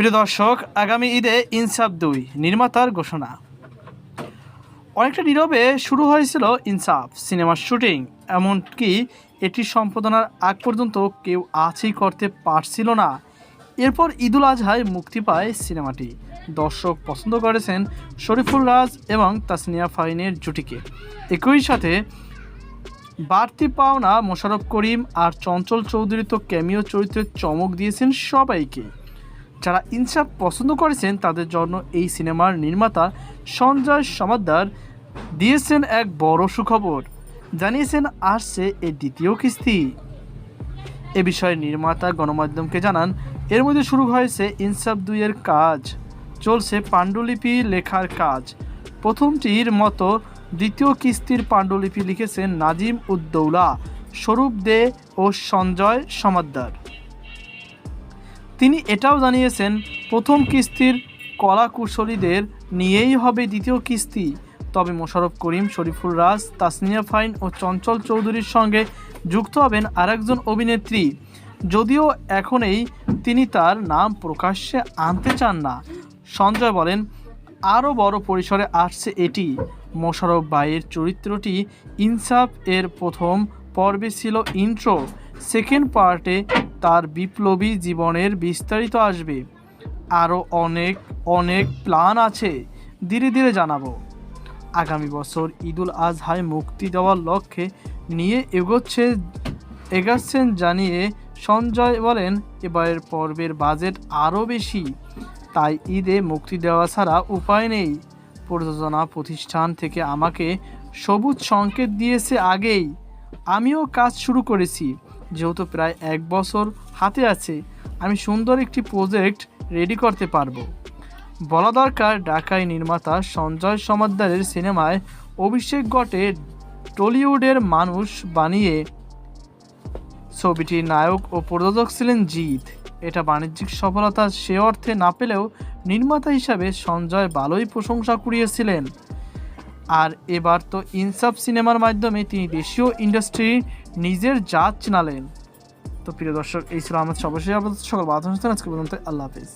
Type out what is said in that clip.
প্রিয় দর্শক, আগামী ঈদে ইনসাফ দুই, নির্মাতার ঘোষণা। অনেকটা নীরবে শুরু হয়েছিল ইনসাফ সিনেমার শুটিং, এমনকি এটি সম্পাদনার আগ পর্যন্ত কেউ আছেই করতে পারছিল না। এরপর ঈদুল আজহায় মুক্তি পায় সিনেমাটি। দর্শক পছন্দ করেছেন শরীফুল রাজ এবং তাসনিয়া ফাইনের জুটিকে। একই সাথে বাড়তি পাওনা মোশারফ করিম আর চঞ্চল চৌধুরী তো ক্যামিও চরিত্রে চমক দিয়েছেন সবাইকে। যারা ইনসাফ পছন্দ করেছেন, তাদের জন্য এই সিনেমার নির্মাতা সঞ্জয় সমাদ্দার দিয়েছেন এক বড় সুখবর। জানিয়েছেন আসছে এর দ্বিতীয় কিস্তি। এ বিষয়ে নির্মাতা গণমাধ্যমকে জানান, এর মধ্যে শুরু হয়েছে ইনসাফ দুইয়ের কাজ, চলছে পাণ্ডুলিপি লেখার কাজ। প্রথমটির মতো দ্বিতীয় কিস্তির পাণ্ডুলিপি লিখেছেন নাজিম উদ্দৌলা স্বরূপ দে ও সঞ্জয় সমাদ্দার। তিনি এটাও জানিয়েছেন, প্রথম কিস্তির কলাকুশলীদের নিয়েই হবে দ্বিতীয় কিস্তি। তবে মোশাররফ করিম, শরীফুল রাজ, তাসনিয়া ফাইন ও চঞ্চল চৌধুরীর সঙ্গে যুক্ত হবেন আরেকজন অভিনেত্রী। যদিও এখনই তিনি তার নাম প্রকাশ্যে আনতে চান না। সঞ্জয় বলেন, আরও বড় পরিসরে আসছে এটি। মোশারফ বাইয়ের চরিত্রটি ইনসাফ এর প্রথম পর্বে ছিল ইন্ট্রো। সেকেন্ড পার্টে তার বিপ্লবী জীবনের বিস্তারিত আসবে। আরও অনেক অনেক প্ল্যান আছে। ধীরে ধীরে জানাব। আগামী বছর ঈদুল আজহায় মুক্তি দেওয়ার লক্ষ্যে নিয়ে এগোচ্ছে এগাচ্ছেন জানিয়ে সঞ্জয় বলেন, এবারের পর্বের বাজেট আরও বেশি। তাই ঈদে মুক্তি দেওয়া ছাড়া উপায় নেই। প্রযোজনা প্রতিষ্ঠান থেকে আমাকে সবুজ সংকেত দিয়েছে আগেই। আমিও কাজ শুরু করেছি। যেহেতু প্রায় এক বছর হাতে আছে, আমি সুন্দর একটি প্রজেক্ট রেডি করতে পারব। বলা দরকার, ঢাকায় নির্মাতা সঞ্জয় সমাদ্দারের সিনেমায় অভিষেক ঘটে টলিউডের মানুষ বানিয়ে। ছবিটির নায়ক ও প্রযোজক ছিলেন জিৎ। এটা বাণিজ্যিক সফলতা সে অর্থে না পেলেও নির্মাতা হিসাবে সঞ্জয় ভালোই প্রশংসা কুড়িয়েছিলেন। আর এবার তো ইনসাফ সিনেমার মাধ্যমে তিনি দেশীয় ইন্ডাস্ট্রি নিজের জাত চিনালেন। তো প্রিয় দর্শক, এই ছিল আমার আপাতত সকল বাধা আজকে পর্যন্ত আল্লাহ হাফিজ।